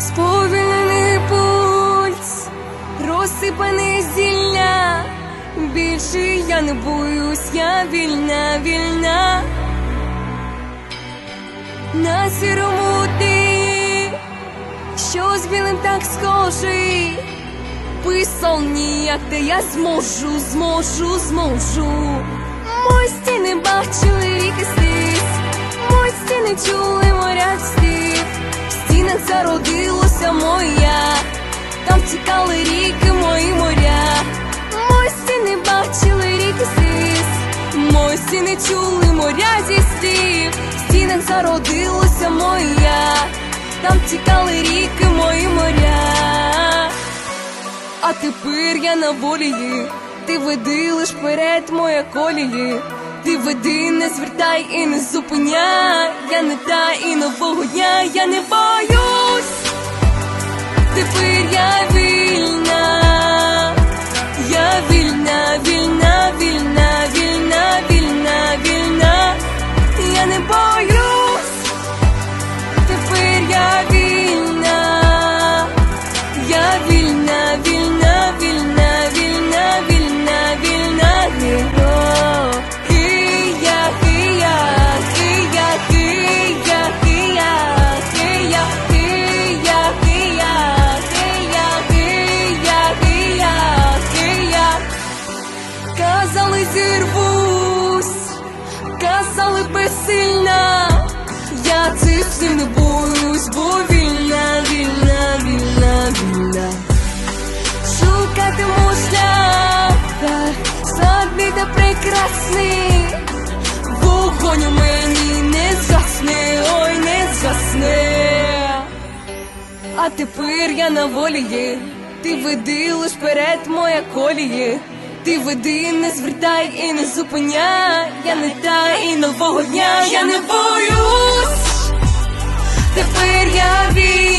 сповільнений пульс, розсипане зілля. Більше я не боюсь, я вільна, вільна. На сірому ти, що з білим так схожий. Писал ніяк, де я зможу, зможу, зможу. Мої стіни бачили ріки сліз, мої стіни чули моря слів. В стінах зародилося моя, там тікали ріки, мої моря. Мої стіни бачили ріки сліз, мої стіни чули моря зі слів. В стінах зародилося моя, там тікали ріки, мої моря. А тепер я на волі, ти веди лиш вперед моя колії. Ти веди, не звертай і не зупиняй. Я не та і нового дня, я не боюсь. Тепер я вільна, безсильна. Я цих слів не боюсь, бо вільна, вільна, вільна, вільна. Шукатиму шлях, слабий та прекрасний. Вогонь у мені не згасне, ой, не згасне. А тепер я на волі є. Ти веди лиш вперед моя коліє. Ти веди, не звертай і не зупиняй. Я не та і нового дня, я не боюсь. Тепер я вільна,